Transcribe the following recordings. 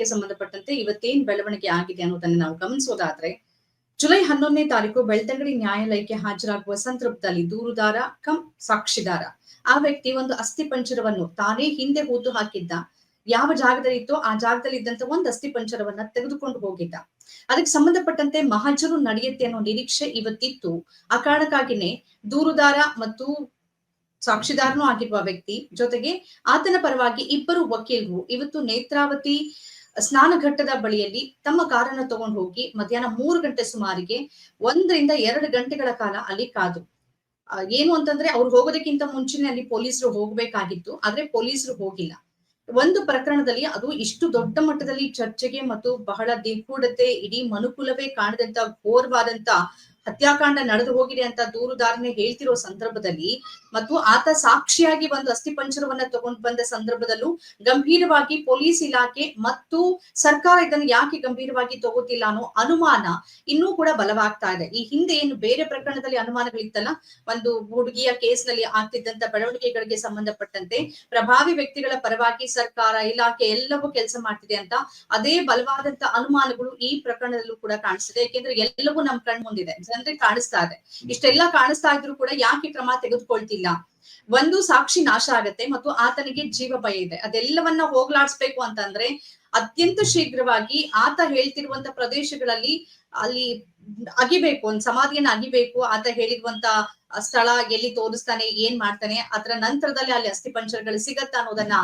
ಪ್ರಕರಣಕ್ಕೆ ಸಂಬಂಧಪಟ್ಟಂತೆ ಇವತ್ತೇನ್ ಬೆಳವಣಿಗೆ ಆಗಿದೆ ಅನ್ನೋದನ್ನ ನಾವು ಗಮನಿಸೋದಾದ್ರೆ, ಜುಲೈ ಹನ್ನೊಂದನೇ ತಾರೀಕು ಬೆಳ್ತಂಗಡಿ ನ್ಯಾಯಾಲಯಕ್ಕೆ ಹಾಜರಾಗುವ ಸಂದರ್ಭದಲ್ಲಿ ದೂರುದಾರ ಕಂ ಸಾಕ್ಷಿದಾರ. ಆ ವ್ಯಕ್ತಿ ಒಂದು ಅಸ್ಥಿ ಪಂಜರವನ್ನು ತಾನೇ ಹಿಂದೆ ಹೂತು ಹಾಕಿದ್ದ. ಯಾವ ಜಾಗದಲ್ಲಿ ಇತ್ತೋ ಆ ಜಾಗದಲ್ಲಿ ಇದ್ದಂತ ಒಂದು ಅಸ್ಥಿ ಪಂಜರವನ್ನ ತೆಗೆದುಕೊಂಡು ಹೋಗಿದ್ದ. ಅದಕ್ಕೆ ಸಂಬಂಧಪಟ್ಟಂತೆ ಮಹಾಜರು ನಡೆಯುತ್ತೆ ಅನ್ನೋ ನಿರೀಕ್ಷೆ ಇವತ್ತಿತ್ತು. ಆ ಕಾರಣಕ್ಕಾಗಿನೇ ದೂರುದಾರ ಮತ್ತು ಸಾಕ್ಷಿದಾರನೂ ಆಗಿರುವ ವ್ಯಕ್ತಿ ಜೊತೆಗೆ ಆತನ ಪರವಾಗಿ ಇಬ್ಬರು ವಕೀಲರು, ಇವತ್ತು ನೇತ್ರಾವತಿ ಸ್ನಾನಘಟ್ಟದ ಬಳಿಯಲ್ಲಿ ತಮ್ಮ ಕಾರನ್ನು ತಗೊಂಡು ಹೋಗಿ ಮಧ್ಯಾಹ್ನ ಮೂರು ಗಂಟೆ ಸುಮಾರಿಗೆ ಒಂದರಿಂದ ಎರಡು ಗಂಟೆಗಳ ಕಾಲ ಅಲ್ಲಿ ಕಾದು. ಏನು ಅಂತಂದ್ರೆ ಅವ್ರು ಹೋಗೋದಕ್ಕಿಂತ ಮುಂಚೆನೆ ಅಲ್ಲಿ ಪೊಲೀಸರು ಹೋಗ್ಬೇಕಾಗಿತ್ತು, ಆದ್ರೆ ಪೊಲೀಸರು ಹೋಗಿಲ್ಲ. ಒಂದು ಪ್ರಕರಣದಲ್ಲಿ ಅದು ಇಷ್ಟು ದೊಡ್ಡ ಮಟ್ಟದಲ್ಲಿ ಚರ್ಚೆಗೆ ಮತ್ತು ಬಹಳ ದಿಗ್ಗೂಢತೆ ಇಡೀ ಮನುಕುಲವೇ ಕಾಣದಂತ ಘೋರವಾದಂತ ಹತ್ಯಾಕಾಂಡ ನಡೆದು ಹೋಗಿದೆ ಅಂತ ದೂರುದಾರನೇ ಹೇಳ್ತಿರೋ ಸಂದರ್ಭದಲ್ಲಿ ಮತ್ತು ಆತ ಸಾಕ್ಷಿಯಾಗಿ ಒಂದು ಅಸ್ಥಿ ಪಂಜರವನ್ನ ತಗೊಂಡು ಬಂದ ಸಂದರ್ಭದಲ್ಲೂ ಗಂಭೀರವಾಗಿ ಪೊಲೀಸ್ ಇಲಾಖೆ ಮತ್ತು ಸರ್ಕಾರ ಇದನ್ನು ಯಾಕೆ ಗಂಭೀರವಾಗಿ ತಗೋತಿಲ್ಲ ಅನ್ನೋ ಅನುಮಾನ ಇನ್ನೂ ಕೂಡ ಬಲವಾಗ್ತಾ ಇದೆ. ಈ ಹಿಂದೆ ಏನು ಬೇರೆ ಪ್ರಕರಣದಲ್ಲಿ ಅನುಮಾನಗಳಿತ್ತಲ್ಲ? ಒಂದು ಹುಡುಗಿಯ ಕೇಸ್ನಲ್ಲಿ ಆಗ್ತಿದ್ದಂತ ಬೆಳವಣಿಗೆಗಳಿಗೆ ಸಂಬಂಧಪಟ್ಟಂತೆ ಪ್ರಭಾವಿ ವ್ಯಕ್ತಿಗಳ ಪರವಾಗಿ ಸರ್ಕಾರ, ಇಲಾಖೆ ಎಲ್ಲವೂ ಕೆಲಸ ಮಾಡ್ತಿದೆ ಅಂತ ಅದೇ ಬಲವಾದಂತ ಅನುಮಾನಗಳು ಈ ಪ್ರಕರಣದಲ್ಲೂ ಕೂಡ ಕಾಣಿಸ್ತಿದೆ. ಯಾಕೆಂದ್ರೆ ಎಲ್ಲವೂ ನಮ್ ಕಣ್ ಮುಂದಿದೆ ಜನರಿಗೆ ಕಾಣಿಸ್ತಾ ಇದೆ. ಇಷ್ಟೆಲ್ಲ ಕಾಣಿಸ್ತಾ ಇದ್ರು ಕೂಡ ಯಾಕೆ ಕ್ರಮ ತೆಗೆದುಕೊಳ್ತಿಲ್ಲ? ಒಂದು ಸಾಕ್ಷಿ ನಾಶ ಆಗತ್ತೆ ಮತ್ತು ಆತನಿಗೆ ಜೀವ ಭಯ ಇದೆ. ಅದೆಲ್ಲವನ್ನ ಹೋಗ್ಲಾಡ್ಸ್ಬೇಕು ಅಂತಂದ್ರೆ ಅತ್ಯಂತ ಶೀಘ್ರವಾಗಿ ಆತ ಹೇಳ್ತಿರುವಂತ ಪ್ರದೇಶಗಳಲ್ಲಿ ಅಲ್ಲಿ ಅಗಿಬೇಕು, ಒಂದ್ ಸಮಾಧಿಯನ್ನ ಅಗಿಬೇಕು. ಆತ ಹೇಳಿರುವಂತ ಸ್ಥಳ ಎಲ್ಲಿ ತೋರಿಸ್ತಾನೆ, ಏನ್ ಮಾಡ್ತಾನೆ, ಅದರ ನಂತರದಲ್ಲಿ ಅಲ್ಲಿ ಅಸ್ಥಿ ಪಂಜರಗಳು ಸಿಗತ್ತ ಅನ್ನೋದನ್ನ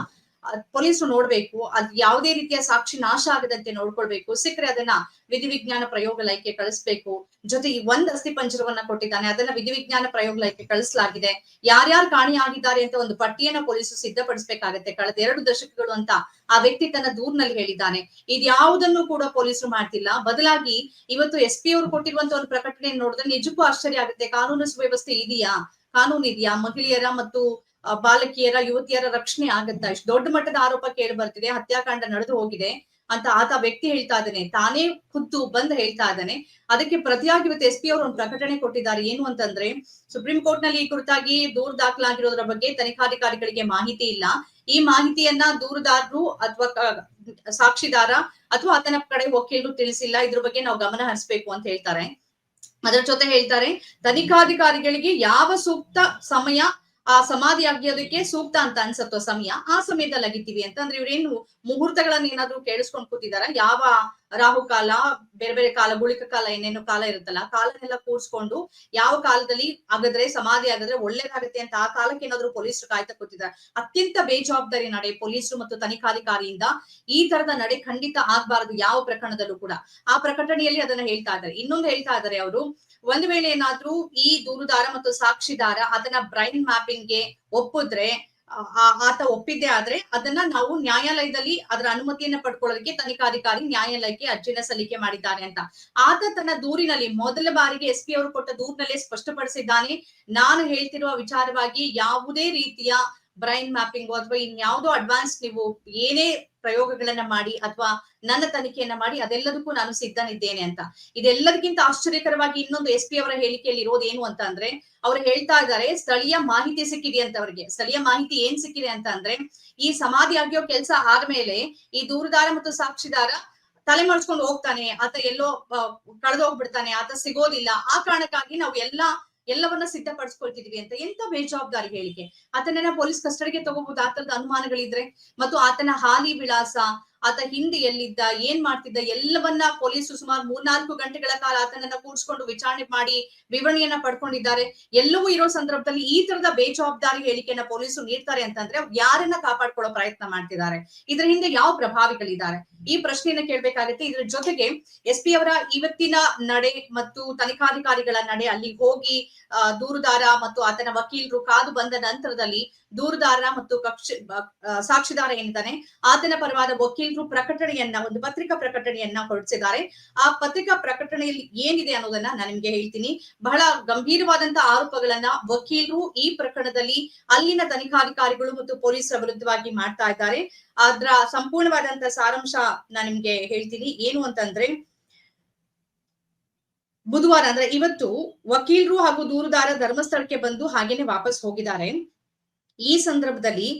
ಪೊಲೀಸರು ನೋಡ್ಬೇಕು, ಅದ್ ಯಾವುದೇ ರೀತಿಯ ಸಾಕ್ಷಿ ನಾಶ ಆಗದಂತೆ ನೋಡ್ಕೊಳ್ಬೇಕು. ಸಿಕ್ಕರೆ ಅದನ್ನ ವಿಧಿವಿಜ್ಞಾನ ಪ್ರಯೋಗಾಲಯಕ್ಕೆ ಕಳಿಸ್ಬೇಕು. ಜೊತೆ ಈ ಒಂದ್ ಅಸ್ಥಿ ಪಂಜರವನ್ನ ಕೊಟ್ಟಿದ್ದಾನೆ, ಅದನ್ನ ವಿಧಿವಿಜ್ಞಾನ ಪ್ರಯೋಗಾಲಯಕ್ಕೆ ಕಳಿಸಲಾಗಿದೆ. ಯಾರ್ಯಾರು ಕಾಣಿಯಾಗಿದ್ದಾರೆ ಅಂತ ಒಂದು ಪಟ್ಟಿಯನ್ನ ಪೊಲೀಸರು ಸಿದ್ಧಪಡಿಸಬೇಕಾಗತ್ತೆ. ಕಳೆದ ಎರಡು ದಶಕಗಳು ಅಂತ ಆ ವ್ಯಕ್ತಿ ತನ್ನ ದೂರ್ನಲ್ಲಿ ಹೇಳಿದ್ದಾನೆ. ಇದ್ಯಾವುದನ್ನು ಕೂಡ ಪೊಲೀಸರು ಮಾಡ್ತಿಲ್ಲ. ಬದಲಾಗಿ ಇವತ್ತು ಎಸ್ ಪಿ ಅವರು ಕೊಟ್ಟಿರುವಂತ ಒಂದು ಪ್ರಕಟಣೆ ನೋಡಿದ್ರೆ ನಿಜಕ್ಕೂ ಆಶ್ಚರ್ಯ ಆಗುತ್ತೆ. ಕಾನೂನು ಸುವ್ಯವಸ್ಥೆ ಇದೆಯಾ? ಕಾನೂನು ಇದೆಯಾ? ಮಹಿಳೆಯರ ಮತ್ತು ಬಾಲಕಿಯರ, ಯುವತಿಯರ ರಕ್ಷಣೆ ಆಗತ್ತಾ? ಇಷ್ಟು ದೊಡ್ಡ ಮಟ್ಟದ ಆರೋಪ ಕೇಳಿ ಬರ್ತಿದೆ, ಹತ್ಯಾಕಾಂಡ ನಡೆದು ಹೋಗಿದೆ ಅಂತ ಆತ ವ್ಯಕ್ತಿ ಹೇಳ್ತಾ ಇದ್ದಾನೆ. ತಾನೇ ಖುದ್ದು ಬಂದ್ ಹೇಳ್ತಾ ಇದ್ದಾನೆ. ಅದಕ್ಕೆ ಪ್ರತಿಯಾಗಿ ಇವತ್ತು ಎಸ್ ಪಿ ಅವರು ಒಂದು ಪ್ರಕಟಣೆ ಕೊಟ್ಟಿದ್ದಾರೆ. ಏನು ಅಂತಂದ್ರೆ, ಸುಪ್ರೀಂ ಕೋರ್ಟ್ನಲ್ಲಿ ಈ ಕುರಿತಾಗಿ ದೂರು ದಾಖಲಾಗಿರೋದ್ರ ಬಗ್ಗೆ ತನಿಖಾಧಿಕಾರಿಗಳಿಗೆ ಮಾಹಿತಿ ಇಲ್ಲ. ಈ ಮಾಹಿತಿಯನ್ನ ದೂರುದಾರರು ಅಥವಾ ಸಾಕ್ಷಿದಾರ ಅಥವಾ ಆತನ ಕಡೆ ವಕೀಲರು ತಿಳಿಸಿಲ್ಲ. ಇದ್ರ ಬಗ್ಗೆ ನಾವು ಗಮನ ಹರಿಸ್ಬೇಕು ಅಂತ ಹೇಳ್ತಾರೆ. ಅದರ ಜೊತೆ ಹೇಳ್ತಾರೆ, ತನಿಖಾಧಿಕಾರಿಗಳಿಗೆ ಯಾವ ಸೂಕ್ತ ಸಮಯ ಆ ಸಮಾಧಿ ಆಗಿಯೋದಕ್ಕೆ ಸೂಕ್ತ ಅಂತ ಅನ್ಸತ್ತೋ ಸಮಯ, ಆ ಸಮಯದಲ್ಲಿ ಅಗಿತೀವಿ ಅಂತ ಅಂದ್ರೆ ಇವ್ರೇನು ಮುಹೂರ್ತಗಳನ್ನ ಏನಾದ್ರು ಕೇಳಿಸ್ಕೊಂಡ್ ಕೂತಿದಾರ? ಯಾವ ರಾಹುಕಾಲ ಬೇರೆ ಬೇರೆ ಕಾಲ, ಗುಳಿಕ ಕಾಲ, ಏನೇನು ಕಾಲ ಇರುತ್ತಲ್ಲ ಕಾಲನೆಲ್ಲ ಕೂರ್ಸ್ಕೊಂಡು ಯಾವ ಕಾಲದಲ್ಲಿ ಆಗದ್ರೆ ಸಮಾಧಿ ಆಗಿದ್ರೆ ಒಳ್ಳೇದಾಗುತ್ತೆ ಅಂತ ಆ ಕಾಲಕ್ಕೆ ಏನಾದ್ರು ಪೊಲೀಸರು ಕಾಯ್ತಾ ಕೂತಿದ್ದಾರೆ ಅತ್ಯಂತ ಬೇಜವಾಬ್ದಾರಿ ನಡೆ ಪೊಲೀಸರು ಮತ್ತು ತನಿಖಾಧಿಕಾರಿಯಿಂದ ಈ ತರದ ನಡೆ ಖಂಡಿತ ಆಗ್ಬಾರದು ಯಾವ ಪ್ರಕರಣದಲ್ಲೂ ಕೂಡ. ಆ ಪ್ರಕಟಣೆಯಲ್ಲಿ ಅದನ್ನ ಹೇಳ್ತಾ ಇದ್ದಾರೆ. ಇನ್ನೊಂದು ಹೇಳ್ತಾ ಇದ್ದಾರೆ ಅವರು ಒಂದು ವೇಳೆ ಏನಾದ್ರೂ ಈ ದೂರುದಾರ ಮತ್ತು ಸಾಕ್ಷಿದಾರ ಅದನ್ನ ಬ್ರೈನ್ ಮ್ಯಾಪಿಂಗ್ಗೆ ಒಪ್ಪಿದ್ರೆ, ಆ- ಆ- ಆತ ಒಪ್ಪಿದ್ದೆ ಆದ್ರೆ ಅದನ್ನ ನಾವು ನ್ಯಾಯಾಲಯದಲ್ಲಿ ಅದರ ಅನುಮತಿಯನ್ನ ಪಡ್ಕೊಳ್ಳೋದಕ್ಕೆ ತನಿಖಾಧಿಕಾರಿ ನ್ಯಾಯಾಲಯಕ್ಕೆ ಅರ್ಜಿನ ಸಲ್ಲಿಕೆ ಮಾಡಿದ್ದಾರೆ ಅಂತ. ಆತ ತನ್ನ ದೂರಿನಲ್ಲಿ ಮೊದಲ ಬಾರಿಗೆ ಎಸ್ ಪಿ ಅವರು ಕೊಟ್ಟ ದೂರಿನಲ್ಲೇ ಸ್ಪಷ್ಟಪಡಿಸಿದ್ದಾನೆ. ನಾನು ಹೇಳ್ತಿರುವ ವಿಚಾರವಾಗಿ ಯಾವುದೇ ರೀತಿಯ ಬ್ರೈನ್ ಮ್ಯಾಪಿಂಗ್ ಅಥವಾ ಇನ್ಯಾವುದೋ ಅಡ್ವಾನ್ಸ್ ನೀವು ಏನೇ ಪ್ರಯೋಗಗಳನ್ನ ಮಾಡಿ ಅಥವಾ ನನ್ನ ತನಿಖೆಯನ್ನ ಮಾಡಿ ಅದೆಲ್ಲದಕ್ಕೂ ನಾನು ಸಿದ್ಧನಿದ್ದೇನೆ ಅಂತ. ಇದೆಲ್ಲದಕ್ಕಿಂತ ಆಶ್ಚರ್ಯಕರವಾಗಿ ಇನ್ನೊಂದು ಎಸ್ ಪಿ ಅವರ ಹೇಳಿಕೆಯಲ್ಲಿ ಇರೋದು ಏನು ಅಂತ ಅಂದ್ರೆ, ಅವ್ರು ಹೇಳ್ತಾ ಇದ್ದಾರೆ, ಸ್ಥಳೀಯ ಮಾಹಿತಿ ಸಿಕ್ಕಿದೆ ಅಂತ ಅವ್ರಿಗೆ. ಸ್ಥಳೀಯ ಮಾಹಿತಿ ಏನ್ ಸಿಕ್ಕಿದೆ ಅಂತ ಅಂದ್ರೆ, ಈ ಸಮಾಧಿ ಆಗ್ಯೋ ಕೆಲಸ ಆದ್ಮೇಲೆ ಈ ದೂರದಾರ ಮತ್ತು ಸಾಕ್ಷಿದಾರ ತಲೆ ಮರೆಸ್ಕೊಂಡು ಹೋಗ್ತಾನೆ, ಆತ ಎಲ್ಲೋ ಕಳೆದೋಗ್ಬಿಡ್ತಾನೆ, ಆತ ಸಿಗೋದಿಲ್ಲ. ಆ ಕಾರಣಕ್ಕಾಗಿ ನಾವು ಎಲ್ಲಾ ಎಲ್ಲವನ್ನ ಸಿದ್ಧಪಡಿಸ್ಕೊಳ್ತಿದೀವಿ ಅಂತ ಎಂತ ಬೇಜವಾಬ್ದಾರಿ ಹೇಳಿಕೆ? ಆತನನ್ನ ಪೊಲೀಸ್ ಕಸ್ಟಡಿಗೆ ತಗೋಬಹುದು ಆ ತರದ ಅನುಮಾನಗಳಿದ್ರೆ? ಮತ್ತು ಆತನ ಹಾಲಿ ವಿಳಾಸ ಆತ ಹಿಂದೆ ಎಲ್ಲಿದ್ದ, ಏನ್ ಮಾಡ್ತಿದ್ದ, ಎಲ್ಲವನ್ನ ಪೊಲೀಸರು ಸುಮಾರು ಮೂರ್ನಾಲ್ಕು ಗಂಟೆಗಳ ಕಾಲ ಆತನನ್ನ ಕೂಡಿಸ್ಕೊಂಡು ವಿಚಾರಣೆ ಮಾಡಿ ವಿವರಣೆಯನ್ನ ಪಡ್ಕೊಂಡಿದ್ದಾರೆ. ಎಲ್ಲವೂ ಇರೋ ಸಂದರ್ಭದಲ್ಲಿ ಈ ತರದ ಬೇಜವಾಬ್ದಾರಿ ಹೇಳಿಕೆಯನ್ನ ಪೊಲೀಸರು ನೀಡ್ತಾರೆ ಅಂತಂದ್ರೆ ಯಾರನ್ನ ಕಾಪಾಡ್ಕೊಳ್ಳೋ ಪ್ರಯತ್ನ ಮಾಡ್ತಿದ್ದಾರೆ. ಇದ್ರ ಹಿಂದೆ ಯಾವ ಪ್ರಭಾವಿಗಳಿದ್ದಾರೆ? ಈ ಪ್ರಶ್ನೆಯನ್ನ ಕೇಳ್ಬೇಕಾಗತ್ತೆ. ಇದ್ರ ಜೊತೆಗೆ ಎಸ್ ಪಿ ಅವರ ಇವತ್ತಿನ ನಡೆ ಮತ್ತು ತನಿಖಾಧಿಕಾರಿಗಳ ನಡೆ ಅಲ್ಲಿ ಹೋಗಿ ದೂರುದಾರ ಮತ್ತು ಆತನ ವಕೀಲರು ಕಾದು ಬಂದ ನಂತರದಲ್ಲಿ ದೂರುದಾರ ಮತ್ತು ಕಕ್ಷ ಸಾಕ್ಷಿದಾರ ಏನಿದ್ದಾನೆ, ಆತನ ಪರವಾದ ವಕೀಲರು ಪ್ರಕಟಣೆಯನ್ನ, ಒಂದು ಪತ್ರಿಕಾ ಪ್ರಕಟಣೆಯನ್ನ ಹೊರಡಿಸಿದ್ದಾರೆ. ಆ ಪತ್ರಿಕಾ ಪ್ರಕಟಣೆಯಲ್ಲಿ ಏನಿದೆ ಅನ್ನೋದನ್ನ ನಾನು ನಿಮ್ಗೆ ಹೇಳ್ತೀನಿ. ಬಹಳ ಗಂಭೀರವಾದಂತಹ ಆರೋಪಗಳನ್ನ ವಕೀಲರು ಈ ಪ್ರಕರಣದಲ್ಲಿ ಅಲ್ಲಿನ ತನಿಖಾಧಿಕಾರಿಗಳು ಮತ್ತು ಪೊಲೀಸರ ವಿರುದ್ಧವಾಗಿ ಮಾಡ್ತಾ ಇದ್ದಾರೆ. ಅದ್ರ ಸಂಪೂರ್ಣವಾದಂತಹ ಸಾರಾಂಶ ನಾನು ನಿಮ್ಗೆ ಹೇಳ್ತೀನಿ. ಏನು ಅಂತಂದ್ರೆ, ಬುಧವಾರ ಅಂದ್ರೆ ಇವತ್ತು ವಕೀಲರು ಹಾಗೂ ದೂರುದಾರ ಧರ್ಮಸ್ಥಳಕ್ಕೆ ಬಂದು ಹಾಗೇನೆ ವಾಪಸ್ ಹೋಗಿದ್ದಾರೆ. ಈ ಸಂದರ್ಭದಲ್ಲಿ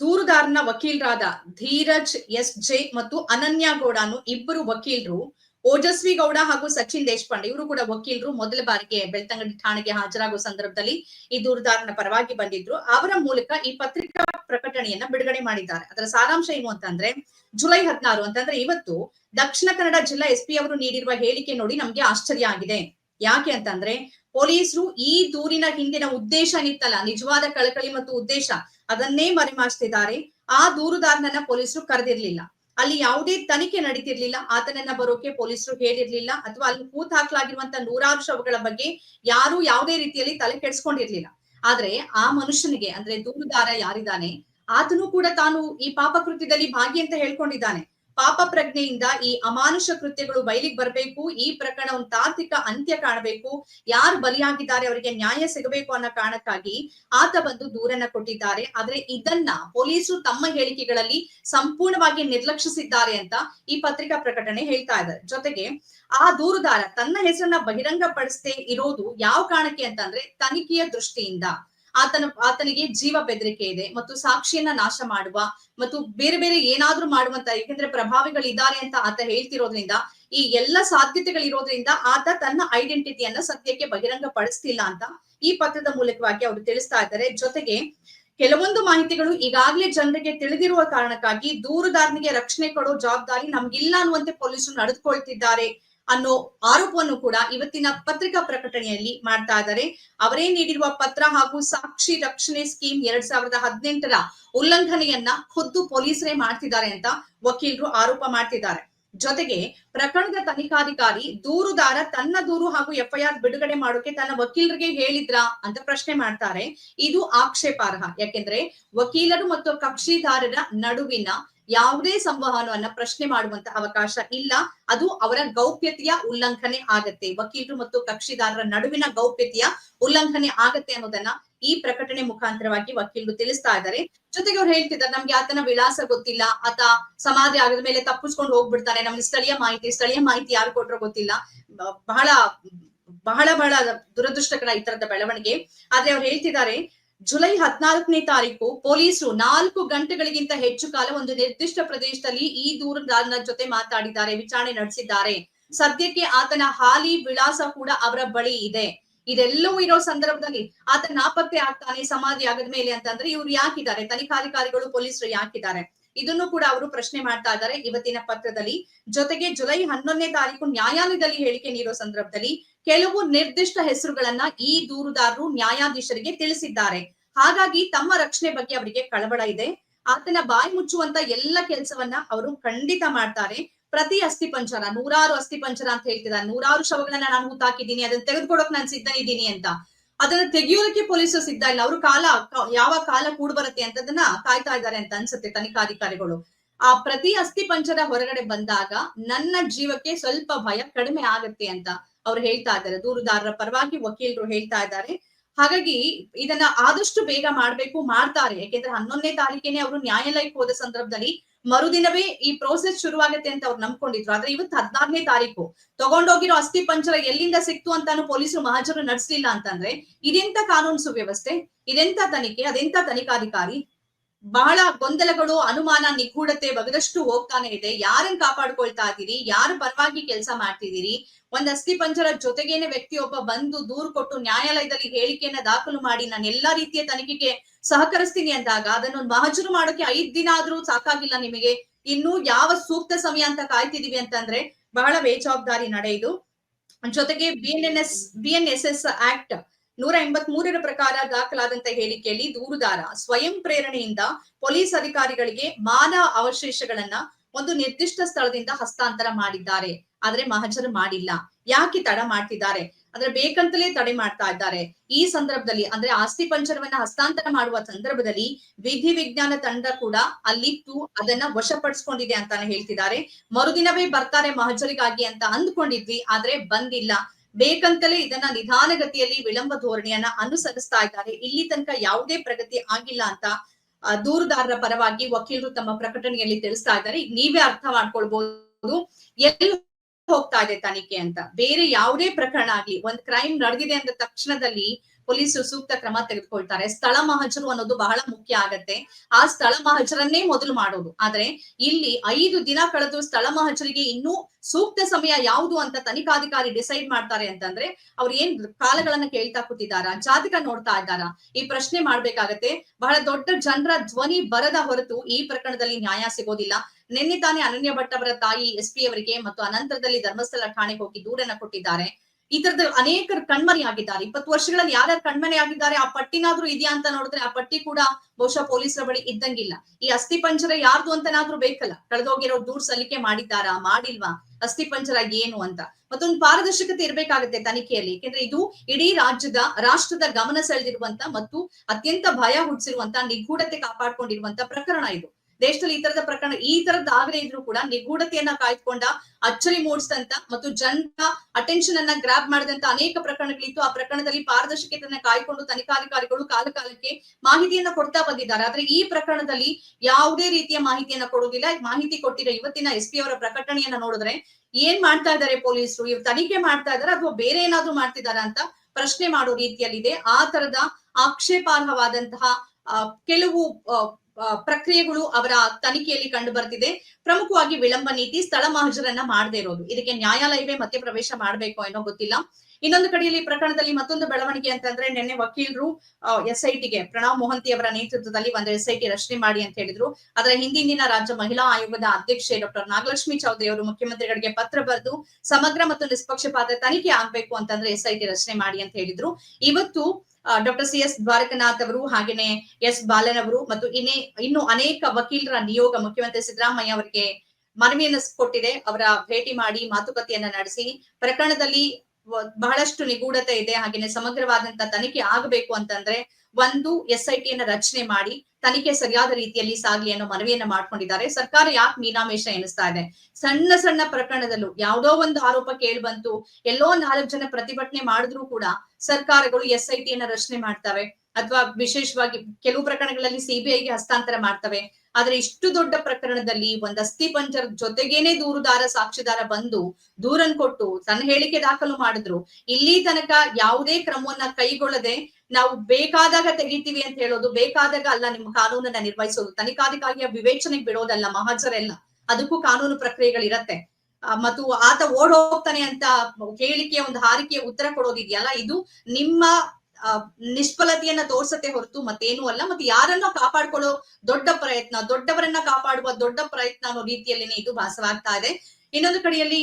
ದೂರುದಾರನ ವಕೀಲರಾದ ಧೀರಜ್ ಎಸ್ ಜೆ ಮತ್ತು ಅನನ್ಯ ಗೌಡನು ಇಬ್ಬರು ವಕೀಲರು, ಓಜಸ್ವಿ ಗೌಡ ಹಾಗೂ ಸಚಿನ್ ದೇಶಪಾಂಡೆ, ಇವರು ಕೂಡ ವಕೀಲರು. ಮೊದಲ ಬಾರಿಗೆ ಬೆಳ್ತಂಗಡಿ ಠಾಣೆಗೆ ಹಾಜರಾಗುವ ಸಂದರ್ಭದಲ್ಲಿ ಈ ದೂರುದಾರನ ಪರವಾಗಿ ಬಂದಿದ್ರು. ಅವರ ಮೂಲಕ ಈ ಪತ್ರಿಕಾ ಪ್ರಕಟಣೆಯನ್ನ ಬಿಡುಗಡೆ ಮಾಡಿದ್ದಾರೆ. ಅದರ ಸಾರಾಂಶ ಏನು ಅಂತಂದ್ರೆ, ಜುಲೈ ಹದಿನಾರು ಅಂತಂದ್ರೆ ಇವತ್ತು ದಕ್ಷಿಣ ಕನ್ನಡ ಜಿಲ್ಲಾ ಎಸ್ ಪಿ ಅವರು ನೀಡಿರುವ ಹೇಳಿಕೆ ನೋಡಿ ನಮ್ಗೆ ಆಶ್ಚರ್ಯ ಆಗಿದೆ. ಯಾಕೆ ಅಂತಂದ್ರೆ ಪೊಲೀಸರು ಈ ದೂರಿನ ಹಿಂದಿನ ಉದ್ದೇಶ ಏನಿತ್ತಲ್ಲ ನಿಜವಾದ ಕಳಕಳಿ ಮತ್ತು ಉದ್ದೇಶ, ಅದನ್ನೇ ಮರೆಮಾಚ್ತಿದ್ದಾರೆ ಆ ದೂರುದಾರನನ್ನ ಪೊಲೀಸರು ಕರೆದಿರ್ಲಿಲ್ಲ. ಅಲ್ಲಿ ಯಾವುದೇ ತನಿಖೆ ನಡೀತಿರ್ಲಿಲ್ಲ. ಆತನನ್ನ ಬರೋಕೆ ಪೊಲೀಸರು ಹೇಳಿರ್ಲಿಲ್ಲ. ಅಥವಾ ಅಲ್ಲಿ ಕೂತ್ ಹಾಕಲಾಗಿರುವಂತ ನೂರಾರು ಶವಗಳ ಬಗ್ಗೆ ಯಾರು ಯಾವುದೇ ರೀತಿಯಲ್ಲಿ ತಲೆ ಕೆಡಿಸ್ಕೊಂಡಿರ್ಲಿಲ್ಲ. ಆದ್ರೆ ಆ ಮನುಷ್ಯನಿಗೆ, ಅಂದ್ರೆ ದೂರುದಾರ ಯಾರಿದ್ದಾನೆ, ಆತನು ಕೂಡ ತಾನು ಈ ಪಾಪ ಕೃತ್ಯದಲ್ಲಿ ಭಾಗಿ ಅಂತ ಹೇಳ್ಕೊಂಡಿದ್ದಾನೆ. ಪಾಪ ಪ್ರಜ್ಞೆಯಿಂದ ಈ ಅಮಾನುಷ ಕೃತ್ಯಗಳು ಬಯಲಿಗೆ ಬರಬೇಕು, ಈ ಪ್ರಕರಣ ಒಂದು ತಾತ್ವಿಕ ಅಂತ್ಯ ಕಾಣಬೇಕು, ಯಾರು ಬಲಿಯಾಗಿದ್ದಾರೆ, ಅವರಿಗೆ ನ್ಯಾಯ ಸಿಗಬೇಕು ಅನ್ನೋ ಕಾರಣಕ್ಕಾಗಿ ಆತ ಬಂದು ದೂರನ್ನ ಕೊಟ್ಟಿದ್ದಾರೆ. ಆದ್ರೆ ಇದನ್ನ ಪೊಲೀಸರು ತಮ್ಮ ಹೇಳಿಕೆಗಳಲ್ಲಿ ಸಂಪೂರ್ಣವಾಗಿ ನಿರ್ಲಕ್ಷಿಸಿದ್ದಾರೆ ಅಂತ ಈ ಪತ್ರಿಕಾ ಪ್ರಕಟಣೆ ಹೇಳ್ತಾ ಇದ್ದಾರೆ ಜೊತೆಗೆ ಆ ದೂರುದಾರ ತನ್ನ ಹೆಸರನ್ನ ಬಹಿರಂಗ ಇರೋದು ಯಾವ ಕಾರಣಕ್ಕೆ ಅಂತಂದ್ರೆ ತನಿಖೆಯ ದೃಷ್ಟಿಯಿಂದ. ಆತನ, ಆತನಿಗೆ ಜೀವ ಬೆದರಿಕೆ ಇದೆ ಮತ್ತು ಸಾಕ್ಷಿಯನ್ನ ನಾಶ ಮಾಡುವ ಮತ್ತು ಬೇರೆ ಬೇರೆ ಏನಾದ್ರೂ ಮಾಡುವಂತ ಯಾಕೆಂದ್ರೆ ಪ್ರಭಾವಿಗಳಿದ್ದಾರೆ ಅಂತ ಆತ ಹೇಳ್ತಿರೋದ್ರಿಂದ, ಈ ಎಲ್ಲ ಸಾಧ್ಯತೆಗಳಿರೋದ್ರಿಂದ ಆತ ತನ್ನ ಐಡೆಂಟಿಟಿಯನ್ನ ಸದ್ಯಕ್ಕೆ ಬಹಿರಂಗ ಪಡಿಸ್ತಿಲ್ಲ ಅಂತ ಈ ಪತ್ರದ ಮೂಲಕವಾಗಿ ಅವರು ತಿಳಿಸ್ತಾ ಇದ್ದಾರೆ. ಜೊತೆಗೆ ಕೆಲವೊಂದು ಮಾಹಿತಿಗಳು ಈಗಾಗಲೇ ಜನರಿಗೆ ತಿಳಿದಿರುವ ಕಾರಣಕ್ಕಾಗಿ ದೂರುದಾರನಿಗೆ ರಕ್ಷಣೆ ಕೊಡೋ ಜವಾಬ್ದಾರಿ ನಮ್ಗಿಲ್ಲ ಅನ್ನುವಂತೆ ಪೊಲೀಸರು ನಡೆದುಕೊಳ್ತಿದ್ದಾರೆ. ಅನ್ನೋ ಆರೋಪವನ್ನು ಕೂಡ ಇವತ್ತಿನ ಪತ್ರಿಕಾ ಪ್ರಕಟಣೆಯಲ್ಲಿ ಮಾಡ್ತಾ ಇದ್ದಾರೆ. ಅವರೇ ನೀಡಿರುವ ಪತ್ರ ಹಾಗೂ ಸಾಕ್ಷಿ ರಕ್ಷಣೆ ಸ್ಕೀಮ್ ಎರಡ್ ಸಾವಿರದ ಹದಿನೆಂಟರ ಉಲ್ಲಂಘನೆಯನ್ನ ಖುದ್ದು ಪೊಲೀಸರೇ ಮಾಡ್ತಿದ್ದಾರೆ ಅಂತ ವಕೀಲರು ಆರೋಪ ಮಾಡ್ತಿದ್ದಾರೆ. ಜೊತೆಗೆ ಪ್ರಕರಣದ ತನಿಖಾಧಿಕಾರಿ ದೂರುದಾರ ತನ್ನ ದೂರು ಹಾಗೂ ಎಫ್ಐಆರ್ ಬಿಡುಗಡೆ ಮಾಡೋಕೆ ತನ್ನ ವಕೀಲರಿಗೆ ಹೇಳಿದ್ರಾ ಅಂತ ಪ್ರಶ್ನೆ ಮಾಡ್ತಾರೆ. ಇದು ಆಕ್ಷೇಪಾರ್ಹ. ಯಾಕೆಂದ್ರೆ ವಕೀಲರು ಮತ್ತು ಕಕ್ಷಿದಾರರ ನಡುವಿನ ಯಾವುದೇ ಸಂವಹನವನ್ನ ಪ್ರಶ್ನೆ ಮಾಡುವಂತ ಅವಕಾಶ ಇಲ್ಲ. ಅದು ಅವರ ಗೌಪ್ಯತೆಯ ಉಲ್ಲಂಘನೆ ಆಗತ್ತೆ. ವಕೀಲರು ಮತ್ತು ಕಕ್ಷಿದಾರರ ನಡುವಿನ ಗೌಪ್ಯತೆಯ ಉಲ್ಲಂಘನೆ ಆಗತ್ತೆ ಅನ್ನೋದನ್ನ ಈ ಪ್ರಕಟಣೆ ಮುಖಾಂತರವಾಗಿ ವಕೀಲರು ತಿಳಿಸ್ತಾ ಇದ್ದಾರೆ ಜೊತೆಗೆ ಅವ್ರು ಹೇಳ್ತಿದ್ದಾರೆ ನಮ್ಗೆ ಆತನ ವಿಳಾಸ ಗೊತ್ತಿಲ್ಲ. ಆತ ಸಮಾಧಿ ಆಗದ ಮೇಲೆ ತಪ್ಪಿಸ್ಕೊಂಡು ಹೋಗ್ಬಿಡ್ತಾನೆ. ನಮ್ಗೆ ಸ್ಥಳೀಯ ಮಾಹಿತಿ ಸ್ಥಳೀಯ ಮಾಹಿತಿ ಯಾರು ಕೊಟ್ರೋ ಗೊತ್ತಿಲ್ಲ. ಬಹಳ ಬಹಳ ಬಹಳ ದುರದೃಷ್ಟಕರ ಈ ತರದ ಬೆಳವಣಿಗೆ. ಆದ್ರೆ ಅವ್ರು ಹೇಳ್ತಿದ್ದಾರೆ ಜುಲೈ ಹದಿನಾಲ್ಕನೇ ತಾರೀಕು ಪೊಲೀಸರು ನಾಲ್ಕು ಗಂಟೆಗಳಿಗಿಂತ ಹೆಚ್ಚು ಕಾಲ ಒಂದು ನಿರ್ದಿಷ್ಟ ಪ್ರದೇಶದಲ್ಲಿ ಈ ದೂರುದಾರನ ಜೊತೆ ಮಾತಾಡಿದ್ದಾರೆ, ವಿಚಾರಣೆ ನಡೆಸಿದ್ದಾರೆ. ಸದ್ಯಕ್ಕೆ ಆತನ ಹಾಲಿ ವಿಳಾಸ ಕೂಡ ಅವರ ಬಳಿ ಇದೆ. ಇದೆಲ್ಲವೂ ಇರೋ ಸಂದರ್ಭದಲ್ಲಿ ಆತ ನಾಪತ್ತೆ ಆಗ್ತಾನೆ, ಸಮಾಧಿ ಆಗದ ಮೇಲೆ ಅಂತಂದ್ರೆ ಇವ್ರು ಯಾಕಿದ್ದಾರೆ? ತನಿಖಾಧಿಕಾರಿಗಳು ಪೊಲೀಸರು ಯಾಕಿದ್ದಾರೆ? ಇದನ್ನು ಕೂಡ ಅವರು ಪ್ರಶ್ನೆ ಮಾಡ್ತಾ ಇದ್ದಾರೆ. ಇವತ್ತಿನ ಪತ್ರದಲ್ಲಿ ಜೊತೆಗೆ ಜುಲೈ ಹನ್ನೊಂದನೇ ತಾರೀಕು ನ್ಯಾಯಾಲಯದಲ್ಲಿ ಹೇಳಿಕೆ ನೀಡೋ ಸಂದರ್ಭದಲ್ಲಿ ಕೆಲವು ನಿರ್ದಿಷ್ಟ ಹೆಸರುಗಳನ್ನ ಈ ದೂರುದಾರರು ನ್ಯಾಯಾಧೀಶರಿಗೆ ತಿಳಿಸಿದ್ದಾರೆ. ಹಾಗಾಗಿ ತಮ್ಮ ರಕ್ಷಣೆ ಬಗ್ಗೆ ಅವರಿಗೆ ಕಳವಳ ಇದೆ. ಆತನ ಬಾಯಿ ಮುಚ್ಚುವಂತ ಎಲ್ಲ ಕೆಲಸವನ್ನ ಅವರು ಖಂಡಿತ ಮಾಡ್ತಾರೆ. ಪ್ರತಿ ಅಸ್ಥಿ ಪಂಚರ, ನೂರಾರು ಅಸ್ಥಿ ಪಂಚರ ಅಂತ ಹೇಳ್ತಿದ್ದಾರೆ. ನೂರಾರು ಶವಗಳನ್ನ ನಾನು ಹೂತಾಕಿದ್ದೀನಿ, ಅದನ್ನ ತೆಗೆದುಕೊಡಕ್ ನಾನು ಸಿದ್ಧನಿದ್ದೀನಿ ಅಂತ. ಅದನ್ನ ತೆಗೆಯೋದಕ್ಕೆ ಪೊಲೀಸರು ಸಿದ್ಧ ಇಲ್ಲ. ಅವರು ಕಾಲ, ಯಾವ ಕಾಲ ಕೂಡ್ ಬರುತ್ತೆ ಅಂತದನ್ನ ಕಾಯ್ತಾ ಇದ್ದಾರೆ ಅಂತ ಅನ್ಸುತ್ತೆ ತನಿಖಾಧಿಕಾರಿಗಳು. ಆ ಪ್ರತಿ ಅಸ್ಥಿ ಪಂಚರ ಹೊರಗಡೆ ಬಂದಾಗ ನನ್ನ ಜೀವಕ್ಕೆ ಸ್ವಲ್ಪ ಭಯ ಕಡಿಮೆ ಆಗತ್ತೆ ಅಂತ. ಅವ್ರು ಹೇಳ್ತಾ ಇದ್ದಾರೆ. ದೂರುದಾರರ ಪರವಾಗಿ ವಕೀಲರು ಹೇಳ್ತಾ ಇದ್ದಾರೆ. ಹಾಗಾಗಿ ಇದನ್ನ ಆದಷ್ಟು ಬೇಗ ಮಾಡ್ಬೇಕು, ಮಾಡ್ತಾರೆ. ಯಾಕೆಂದ್ರೆ ಹನ್ನೊಂದನೇ ತಾರೀಕಿನೇ ಅವರು ನ್ಯಾಯಾಲಯಕ್ಕೆ ಹೋದ ಸಂದರ್ಭದಲ್ಲಿ ಮರುದಿನವೇ ಈ ಪ್ರೋಸೆಸ್ ಶುರುವಾಗುತ್ತೆ ಅಂತ ಅವ್ರು ನಂಬ್ಕೊಂಡಿದ್ರು. ಆದ್ರೆ ಇವತ್ತು ಹದಿನಾರನೇ ತಾರೀಕು. ತಗೊಂಡೋಗಿರೋ ಅಸ್ಥಿ ಪಂಚರ ಎಲ್ಲಿಂದ ಸಿಕ್ತು ಅಂತಾನು ಪೊಲೀಸರು ಮಹಾಜರು ನಡೆಸಲಿಲ್ಲ ಅಂತಂದ್ರೆ ಇದೆಂತ ಕಾನೂನು ಸುವ್ಯವಸ್ಥೆ, ಇದೆಂತ ತನಿಖೆ, ಅದೆಂತ ತನಿಖಾಧಿಕಾರಿ ಬಹಳ ಗೊಂದಲಗಳು, ಅನುಮಾನ, ನಿಗೂಢತೆ ಬಗದಷ್ಟು ಹೋಗ್ತಾನೆ ಇದೆ. ಯಾರನ್ನ ಕಾಪಾಡ್ಕೊಳ್ತಾ ಇದ್ದೀರಿ? ಯಾರು ಪರವಾಗಿ ಕೆಲಸ ಮಾಡ್ತಿದ್ದೀರಿ? ಒಂದ್ ಅಸ್ಥಿ ಪಂಜರ ಜೊತೆಗೇನೆ ವ್ಯಕ್ತಿಯೊಬ್ಬ ಬಂದು ದೂರು ಕೊಟ್ಟು ನ್ಯಾಯಾಲಯದಲ್ಲಿ ಹೇಳಿಕೆಯನ್ನ ದಾಖಲು ಮಾಡಿ ನಾನು ಎಲ್ಲಾ ರೀತಿಯ ತನಿಖೆಗೆ ಸಹಕರಿಸ್ತೀನಿ ಅಂದಾಗ ಅದನ್ನು ಮಹಜರು ಮಾಡೋಕೆ ಐದ್ ದಿನ ಆದ್ರೂ ಸಾಕಾಗಿಲ್ಲ ನಿಮಗೆ. ಇನ್ನು ಯಾವ ಸೂಕ್ತ ಸಮಯ ಅಂತ ಕಾಯ್ತಿದೀವಿ ಅಂತಂದ್ರೆ ಬಹಳ ಬೇಜವಾಬ್ದಾರಿ ನಡೆ ಇದು ಜೊತೆಗೆ ಎಸ್ ಎಸ್ ಆಕ್ಟ್ ನೂರ ಎಂಬತ್ ಮೂರರ ಪ್ರಕಾರ ದಾಖಲಾದಂತ ಹೇಳಿಕೆಯಲ್ಲಿ ದೂರುದಾರ ಸ್ವಯಂ ಪ್ರೇರಣೆಯಿಂದ ಪೊಲೀಸ್ ಅಧಿಕಾರಿಗಳಿಗೆ ಮಾನ ಅವಶೇಷಗಳನ್ನ ಒಂದು ನಿರ್ದಿಷ್ಟ ಸ್ಥಳದಿಂದ ಹಸ್ತಾಂತರ ಮಾಡಿದ್ದಾರೆ. ಆದ್ರೆ ಮಹಜರು ಮಾಡಿಲ್ಲ. ಯಾಕೆ ತಡ ಮಾಡ್ತಿದ್ದಾರೆ? ಅಂದ್ರೆ ಬೇಕಂತಲೇ ತಡೆ ಮಾಡ್ತಾ ಇದ್ದಾರೆ. ಈ ಸಂದರ್ಭದಲ್ಲಿ ಅಂದ್ರೆ ಆಸ್ತಿ ಪಂಚರವನ್ನ ಹಸ್ತಾಂತರ ಮಾಡುವ ಸಂದರ್ಭದಲ್ಲಿ ವಿಧಿ ವಿಜ್ಞಾನ ತಂಡ ಕೂಡ ಅಲ್ಲಿತ್ತು ಅದನ್ನ ವಶಪಡಿಸ್ಕೊಂಡಿದೆ ಅಂತಾನೆ ಹೇಳ್ತಿದ್ದಾರೆ. ಮರುದಿನವೇ ಬರ್ತಾರೆ ಮಹಜರಿಗಾಗಿ ಅಂತ ಅಂದ್ಕೊಂಡಿದ್ವಿ, ಆದ್ರೆ ಬಂದಿಲ್ಲ. ಬೇಕಂತಲೇ ಇದನ್ನ ನಿಧಾನಗತಿಯಲ್ಲಿ ವಿಳಂಬ ಧೋರಣೆಯನ್ನ ಅನುಸರಿಸ್ತಾ ಇದ್ದಾರೆ. ಇಲ್ಲಿ ತನಕ ಯಾವುದೇ ಪ್ರಗತಿ ಆಗಿಲ್ಲ ಅಂತ ದೂರುದಾರರ ಪರವಾಗಿ ವಕೀಲರು ತಮ್ಮ ಪ್ರಕಟಣೆಯಲ್ಲಿ ತಿಳಿಸ್ತಾ ಇದ್ದಾರೆ. ಈಗ ನೀವೇ ಅರ್ಥ ಮಾಡ್ಕೊಳ್ಬಹುದು ಎಲ್ಲಿ ಹೋಗ್ತಾ ಇದೆ ತನಿಖೆ ಅಂತ? ಬೇರೆ ಯಾವುದೇ ಪ್ರಕರಣ ಆಗ್ಲಿ, ಒಂದ್ ಕ್ರೈಮ್ ನಡೆದಿದೆ ಅಂದ ತಕ್ಷಣದಲ್ಲಿ ಪೊಲೀಸರು ಸೂಕ್ತ ಕ್ರಮ ತೆಗೆದುಕೊಳ್ತಾರೆ. ಸ್ಥಳ ಮಹಜರು ಅನ್ನೋದು ಬಹಳ ಮುಖ್ಯ ಆಗತ್ತೆ. ಆ ಸ್ಥಳ ಮಹಜರನ್ನೇ ಮೊದಲು ಮಾಡೋದು. ಆದ್ರೆ ಇಲ್ಲಿ ಐದು ದಿನ ಕಳೆದು ಸ್ಥಳ ಮಹಜರಿಗೆ ಇನ್ನೂ ಸೂಕ್ತ ಸಮಯ ಯಾವುದು ಅಂತ ತನಿಖಾಧಿಕಾರಿ ಡಿಸೈಡ್ ಮಾಡ್ತಾರೆ ಅಂತಂದ್ರೆ ಅವ್ರು ಏನ್ ಕಾಲಗಳನ್ನ ಕೇಳ್ತಾ ಕೂತಿದಾರ ಜಾತಕ ನೋಡ್ತಾ ಇದ್ದಾರಾ, ಈ ಪ್ರಶ್ನೆ ಮಾಡ್ಬೇಕಾಗತ್ತೆ. ಬಹಳ ದೊಡ್ಡ ಜನರ ಧ್ವನಿ ಬರದ ಹೊರತು ಈ ಪ್ರಕರಣದಲ್ಲಿ ನ್ಯಾಯ ಸಿಗೋದಿಲ್ಲ. ನಿನ್ನೆ ತಾನೇ ಅನನ್ಯ ಭಟ್ ಅವರ ತಾಯಿ ಎಸ್ ಪಿ ಅವರಿಗೆ ಮತ್ತು ಅನಂತರದಲ್ಲಿ ಧರ್ಮಸ್ಥಳ ಠಾಣೆಗೆ ಹೋಗಿ ದೂರನ್ನ ಕೊಟ್ಟಿದ್ದಾರೆ. ಈ ತರದ ಅನೇಕರು ಕಣ್ಮನೆ ಆಗಿದ್ದಾರೆ. ಇಪ್ಪತ್ತು ವರ್ಷಗಳಲ್ಲಿ ಯಾರ್ಯಾರು ಕಣ್ಮನೆ ಆಗಿದ್ದಾರೆ, ಆ ಪಟ್ಟಿನಾದ್ರೂ ಇದೆಯಾ ಅಂತ ನೋಡಿದ್ರೆ ಆ ಪಟ್ಟಿ ಕೂಡ ಬಹುಶಃ ಪೊಲೀಸರ ಬಳಿ ಇದ್ದಂಗಿಲ್ಲ. ಈ ಅಸ್ಥಿ ಪಂಜರ ಯಾರ್ದು ಅಂತನಾದ್ರೂ ಬೇಕಲ್ಲ. ಕಳೆದೋಗಿರೋ ದೂರ್ ಸಲ್ಲಿಕೆ ಮಾಡಿದ್ದಾರಾ, ಮಾಡಿಲ್ವಾ? ಅಸ್ಥಿ ಪಂಜರ ಏನು ಅಂತ. ಮತ್ತೊಂದು ಪಾರದರ್ಶಕತೆ ಇರಬೇಕಾಗುತ್ತೆ ತನಿಖೆಯಲ್ಲಿ. ಯಾಕೆಂದ್ರೆ ಇದು ಇಡೀ ರಾಜ್ಯದ, ರಾಷ್ಟ್ರದ ಗಮನ ಸೆಳೆದಿರುವಂತ ಮತ್ತು ಅತ್ಯಂತ ಭಯ ಹುಟ್ಟಿಸಿರುವಂತ, ನಿಗೂಢತೆ ಕಾಪಾಡ್ಕೊಂಡಿರುವಂತ ಪ್ರಕರಣ ಇದು. ದೇಶದಲ್ಲಿ ಈ ತರದ ಪ್ರಕರಣ, ಈ ತರದ ಆಗದೆ ಇದ್ರು ಕೂಡ ನಿಗೂಢತೆಯನ್ನ ಕಾಯ್ದುಕೊಂಡ ಅಚ್ಚರಿ ಮೂಡಿಸಿದಂತ ಮತ್ತು ಜನರ ಅಟೆನ್ಷನ್ ಅನ್ನ ಗ್ರಾಬ್ ಮಾಡಿದಂತ ಅನೇಕ ಪ್ರಕರಣಗಳಿತ್ತು. ಆ ಪ್ರಕರಣದಲ್ಲಿ ಪಾರದರ್ಶಕತೆಯನ್ನ ಕಾಯ್ಕೊಂಡು ತನಿಖಾಧಿಕಾರಿಗಳು ಕಾಲಕಾಲಕ್ಕೆ ಮಾಹಿತಿಯನ್ನ ಕೊಡ್ತಾ ಬಂದಿದ್ದಾರೆ. ಆದ್ರೆ ಈ ಪ್ರಕರಣದಲ್ಲಿ ಯಾವುದೇ ರೀತಿಯ ಮಾಹಿತಿಯನ್ನ ಕೊಡುವುದಿಲ್ಲ. ಮಾಹಿತಿ ಕೊಟ್ಟಿರೋ ಇವತ್ತಿನ ಎಸ್ ಪಿ ಅವರ ಪ್ರಕಟಣೆಯನ್ನ ನೋಡಿದ್ರೆ ಏನ್ ಮಾಡ್ತಾ ಇದ್ದಾರೆ ಪೊಲೀಸರು? ಇವ್ರು ತನಿಖೆ ಮಾಡ್ತಾ ಇದಾರೆ, ಅಥವಾ ಬೇರೆ ಏನಾದ್ರು ಮಾಡ್ತಿದಾರ ಅಂತ ಪ್ರಶ್ನೆ ಮಾಡೋ ರೀತಿಯಲ್ಲಿದೆ. ಆ ತರದ ಆಕ್ಷೇಪಾರ್ಹವಾದಂತಹ ಕೆಲವು ಪ್ರಕ್ರಿಯೆಗಳು ಅವರ ತನಿಖೆಯಲ್ಲಿ ಕಂಡು ಬರ್ತಿದೆ. ಪ್ರಮುಖವಾಗಿ ವಿಳಂಬ ನೀತಿ ಸ್ಥಳ ಮಹಜರನ್ನ ಮಾಡದೇ ಇರೋದು. ಇದಕ್ಕೆ ನ್ಯಾಯಾಲಯವೇ ಮಧ್ಯಪ್ರವೇಶ ಪ್ರವೇಶ ಮಾಡಬೇಕು ಏನೋ ಗೊತ್ತಿಲ್ಲ. ಇನ್ನೊಂದು ಕಡೆಯಲ್ಲಿ ಪ್ರಕರಣದಲ್ಲಿ ಮತ್ತೊಂದು ಬೆಳವಣಿಗೆ ಅಂತಂದ್ರೆ ನಿನ್ನೆ ವಕೀಲರು ಎಸ್ ಐ ಟಿಗೆ ಪ್ರಣವ್ ಮೊಹಂತಿ ಅವರ ನೇತೃತ್ವದಲ್ಲಿ ಒಂದು ಎಸ್ ಐ ಟಿ ರಚನೆ ಮಾಡಿ ಅಂತ ಹೇಳಿದ್ರು. ಅದರ ಹಿಂದಿನ ರಾಜ್ಯ ಮಹಿಳಾ ಆಯೋಗದ ಅಧ್ಯಕ್ಷೆ ಡಾಕ್ಟರ್ ನಾಗಲಕ್ಷ್ಮಿ ಚೌಧರಿ ಅವರು ಮುಖ್ಯಮಂತ್ರಿಗಳಿಗೆ ಪತ್ರ ಬರೆದು ಸಮಗ್ರ ಮತ್ತು ನಿಷ್ಪಕ್ಷಪಾತ ತನಿಖೆ ಆಗ್ಬೇಕು ಅಂತಂದ್ರೆ ಎಸ್ ಐ ಟಿ ರಚನೆ ಮಾಡಿ ಅಂತ ಹೇಳಿದ್ರು. ಇವತ್ತು ಡಾಕ್ಟರ್ ಸಿ ಎಸ್ ದ್ವಾರಕನಾಥ್ ಅವರು ಹಾಗೇನೆ ಎಸ್. ಬಾಲನ್ ಅವರು ಮತ್ತು ಇನ್ನೇ, ಇನ್ನು ಅನೇಕ ವಕೀಲರ ನಿಯೋಗ ಮುಖ್ಯಮಂತ್ರಿ ಸಿದ್ದರಾಮಯ್ಯ ಅವರಿಗೆ ಮನವಿಯನ್ನು ಕೊಟ್ಟಿದೆ. ಅವರ ಭೇಟಿ ಮಾಡಿ ಮಾತುಕತೆಯನ್ನ ನಡೆಸಿ. ಪ್ರಕರಣದಲ್ಲಿ ಬಹಳಷ್ಟು ನಿಗೂಢತೆ ಇದೆ. ಹಾಗೇನೆ ಸಮಗ್ರವಾದಂತ ತನಿಖೆ ಆಗಬೇಕು ಅಂತಂದ್ರೆ ಒಂದು ಎಸ್ ಐ ಟಿಯನ್ನ ರಚನೆ ಮಾಡಿ, ತನಿಖೆ ಸರಿಯಾದ ರೀತಿಯಲ್ಲಿ ಸಾಗಲಿ ಅನ್ನೋ ಮನವಿಯನ್ನ ಮಾಡ್ಕೊಂಡಿದ್ದಾರೆ. ಸರ್ಕಾರ ಯಾಕೆ ಮೀನಾಮೇಷ ಎನಿಸ್ತಾ ಇದೆ? ಸಣ್ಣ ಸಣ್ಣ ಪ್ರಕರಣದಲ್ಲೂ ಯಾವುದೋ ಒಂದು ಆರೋಪ ಕೇಳಿ ಬಂತು, ಎಲ್ಲೋ ನಾಲ್ಕು ಜನ ಪ್ರತಿಭಟನೆ ಮಾಡಿದ್ರು ಕೂಡ ಸರ್ಕಾರಗಳು ಎಸ್ ಐ ಟಿಯನ್ನ ರಚನೆ ಮಾಡ್ತವೆ. ಅಥವಾ ವಿಶೇಷವಾಗಿ ಕೆಲವು ಪ್ರಕರಣಗಳಲ್ಲಿ ಸಿಬಿಐಗೆ ಹಸ್ತಾಂತರ ಮಾಡ್ತವೆ. ಆದ್ರೆ ಇಷ್ಟು ದೊಡ್ಡ ಪ್ರಕರಣದಲ್ಲಿ ಒಂದ್ ಅಸ್ಥಿ ಪಂಜರ ಜೊತೆಗೇನೆ ದೂರುದಾರ, ಸಾಕ್ಷಿದಾರ ಬಂದು ದೂರನ್ ಕೊಟ್ಟು ತನ್ನ ಹೇಳಿಕೆ ದಾಖಲು ಮಾಡಿದ್ರು. ಇಲ್ಲಿ ತನಕ ಯಾವುದೇ ಕ್ರಮವನ್ನ ಕೈಗೊಳ್ಳದೆ ನಾವು ಬೇಕಾದಾಗ ತೆಗಿತೀವಿ ಅಂತ ಹೇಳೋದು, ಬೇಕಾದಾಗ ಅಲ್ಲ, ನಿಮ್ಮ ಕಾನೂನನ್ನ ನಿರ್ವಹಿಸೋದು. ತನಿಖಾಧಿಕಾರಿಯ ವಿವೇಚನೆಗೆ ಬಿಡೋದಲ್ಲ, ಮಹಾಜರೆಲ್ಲ. ಅದಕ್ಕೂ ಕಾನೂನು ಪ್ರಕ್ರಿಯೆಗಳಿರತ್ತೆ. ಮತ್ತು ಆತ ಓಡ್ ಹೋಗ್ತಾನೆ ಅಂತ ಹೇಳಿಕೆಯ ಒಂದು ಹಾರಿಕೆಯ ಉತ್ತರ ಕೊಡೋದಿದೆಯಲ್ಲ, ಇದು ನಿಮ್ಮ ನಿಷ್ಫಲತೆಯನ್ನ ತೋರ್ಸತ್ತೆ ಹೊರತು ಮತ್ತೇನು ಅಲ್ಲ. ಮತ್ತೆ ಯಾರನ್ನ ಕಾಪಾಡ್ಕೊಳ್ಳೋ ದೊಡ್ಡ ಪ್ರಯತ್ನ, ದೊಡ್ಡವರನ್ನ ಕಾಪಾಡುವ ದೊಡ್ಡ ಪ್ರಯತ್ನ ಅನ್ನೋ ರೀತಿಯಲ್ಲಿನೇ ಇದು ಭಾಸವಾಗ್ತಾ ಇದೆ. ಇನ್ನೊಂದು ಕಡೆಯಲ್ಲಿ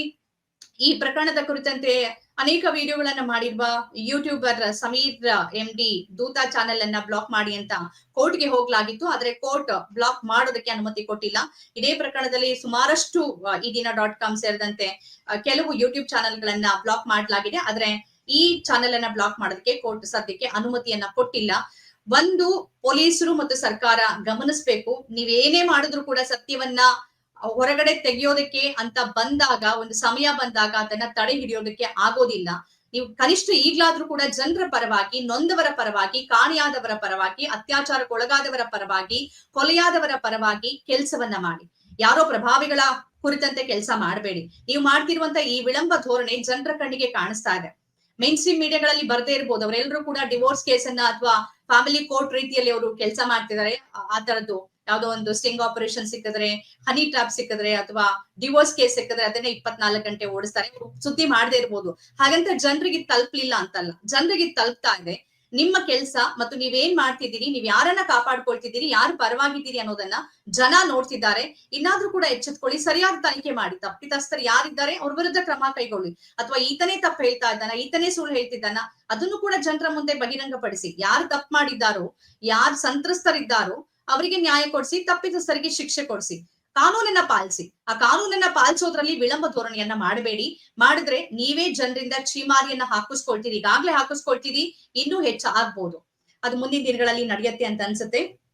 ಈ ಪ್ರಕರಣದ ಕುರಿತಂತೆ ಅನೇಕ ವಿಡಿಯೋಗಳನ್ನ ಮಾಡಿರುವ YouTuber Sameer M D Dhootha channel ಅನ್ನ ಬ್ಲಾಕ್ ಮಾಡಿ ಅಂತ ಕೋರ್ಟ್ಗೆ ಹೋಗ್ಲಾಗಿತ್ತು. ಆದ್ರೆ ಕೋರ್ಟ್ ಬ್ಲಾಕ್ ಮಾಡೋದಕ್ಕೆ ಅನುಮತಿ ಕೊಟ್ಟಿಲ್ಲ. ಇದೇ ಪ್ರಕರಣದಲ್ಲಿ ಸುಮಾರಷ್ಟು ಈ ದಿನ ಡಾಟ್ ಕಾಮ್ ಸೇರಿದಂತೆ ಕೆಲವು ಯೂಟ್ಯೂಬ್ ಚಾನೆಲ್ಗಳನ್ನ ಬ್ಲಾಕ್ ಮಾಡಲಾಗಿದೆ. ಆದ್ರೆ ಈ ಚಾನೆಲ್ ಅನ್ನ ಬ್ಲಾಕ್ ಮಾಡೋದಕ್ಕೆ ಕೋರ್ಟ್ ಸದ್ಯಕ್ಕೆ ಅನುಮತಿಯನ್ನ ಕೊಟ್ಟಿಲ್ಲ. ಒಂದು ಪೊಲೀಸರು ಮತ್ತು ಸರ್ಕಾರ ಗಮನಿಸಬೇಕು. ನೀವೇನೇ ಮಾಡಿದ್ರು ಕೂಡ ಸತ್ಯವನ್ನ ಹೊರಗಡೆ ತೆಗೆಯೋದಕ್ಕೆ ಅಂತ ಬಂದಾಗ, ಒಂದು ಸಮಯ ಬಂದಾಗ ಅದನ್ನ ತಡೆ ಹಿಡಿಯೋದಕ್ಕೆ ಆಗೋದಿಲ್ಲ. ನೀವು ಕನಿಷ್ಠ ಈಗ್ಲಾದ್ರೂ ಕೂಡ ಜನರ ಪರವಾಗಿ, ನೊಂದವರ ಪರವಾಗಿ, ಕಾಣೆಯಾದವರ ಪರವಾಗಿ, ಅತ್ಯಾಚಾರಕ್ಕೊಳಗಾದವರ ಪರವಾಗಿ, ಕೊಲೆಯಾದವರ ಪರವಾಗಿ ಕೆಲಸವನ್ನ ಮಾಡಿ. ಯಾರೋ ಪ್ರಭಾವಿಗಳ ಕುರಿತಂತೆ ಕೆಲಸ ಮಾಡಬೇಡಿ. ನೀವು ಮಾಡ್ತಿರುವಂತ ಈ ವಿಳಂಬ ಧೋರಣೆ ಜನರ ಕಣ್ಣಿಗೆ ಕಾಣಿಸ್ತಾ ಇದೆ. ಮೈನ್ ಸ್ಟ್ರೀಮ್ ಮೀಡಿಯಾಗಳಲ್ಲಿ ಬರ್ದೇ ಇರ್ಬೋದು. ಅವರೆಲ್ಲರೂ ಕೂಡ ಡಿವೋರ್ಸ್ ಕೇಸ್ ಅನ್ನ ಅಥವಾ ಫ್ಯಾಮಿಲಿ ಕೋರ್ಟ್ ರೀತಿಯಲ್ಲಿ ಅವರು ಕೆಲಸ ಮಾಡ್ತಿದ್ದಾರೆ ಆ- ತರದ್ದು ಯಾವ್ದೋ ಒಂದು ಸ್ಟಿಂಗ್ ಆಪರೇಷನ್ ಸಿಕ್ಕಿದ್ರೆ ಹನಿ ಟ್ರಾಪ್ ಸಿಕ್ಕಿದ್ರೆ ಅಥವಾ ಡಿವೋರ್ಸ್ ಕೇಸ್ ಸಿಕ್ಕಿದ್ರೆ ಅದನ್ನೇ ಇಪ್ಪತ್ನಾಲ್ಕು ಗಂಟೆ ಓಡಿಸ್ತಾರೆ. ಸುದ್ದಿ ಮಾಡದೇ ಇರ್ಬೋದು. ಹಾಗಂತ ಜನರಿಗೆ ತಲುಪ್ಲಿಲ್ಲ ಅಂತಲ್ಲ. ಜನರಿಗೆ ತಲುಪ್ತಾ ಇದೆ. ನಿಮ್ಮ ಕೆಲಸ ಮತ್ತು ನೀವೇನ್ ಮಾಡ್ತಿದ್ದೀರಿ, ನೀವ್ ಯಾರನ್ನ ಕಾಪಾಡ್ಕೊಳ್ತಿದ್ದೀರಿ, ಯಾರು ಪರವಾಗಿದ್ದೀರಿ ಅನ್ನೋದನ್ನ ಜನ ನೋಡ್ತಿದ್ದಾರೆ. ಇನ್ನಾದ್ರೂ ಕೂಡ ಎಚ್ಚೆತ್ಕೊಳ್ಳಿ, ಸರಿಯಾದ ತನಿಖೆ ಮಾಡಿ. ತಪ್ಪಿತಸ್ಥರು ಯಾರಿದ್ದಾರೆ, ಅವ್ರ ವಿರುದ್ಧ ಕ್ರಮ ಕೈಗೊಳ್ಳಿ. ಅಥವಾ ಈತನೇ ತಪ್ಪು ಹೇಳ್ತಾ ಇದ್ದಾನ, ಈತನೇ ಸುಳ್ಳು ಹೇಳ್ತಿದ್ದಾನ, ಅದನ್ನು ಕೂಡ ಜನರ ಮುಂದೆ ಬಹಿರಂಗಪಡಿಸಿ. ಯಾರು ತಪ್ಪು ಮಾಡಿದ್ದಾರೋ, ಯಾರು ಸಂತ್ರಸ್ತರಿದ್ದಾರೋ, ಅವರಿಗೆ ನ್ಯಾಯ ಕೊಡಿಸಿ, ತಪ್ಪಿತಸ್ಥರಿಗೆ ಶಿಕ್ಷೆ ಕೊಡಿಸಿ. ಕಾನೂನನ್ನ ಪಾಲಿಸಿ. ಆ ಕಾನೂನನ್ನ ಪಾಲಿಸೋದ್ರಲ್ಲಿ ವಿಳಂಬ ಧೋರಣೆಯನ್ನ ಮಾಡಬೇಡಿ. ಮಾಡಿದ್ರೆ ನೀವೇ ಜನರಿಂದ ಛೀಮಾರಿಯನ್ನ ಹಾಕಿಸ್ಕೊಳ್ತೀರಿ. ಈಗಾಗ್ಲೇ ಹಾಕಿಸ್ಕೊಳ್ತೀರಿ. ಇನ್ನೂ ಹೆಚ್ಚು ಆಗ್ಬೋದು ಅದು ಮುಂದಿನ ದಿನಗಳಲ್ಲಿ ನಡೆಯುತ್ತೆ ಅಂತ ಅನ್ಸುತ್ತೆ.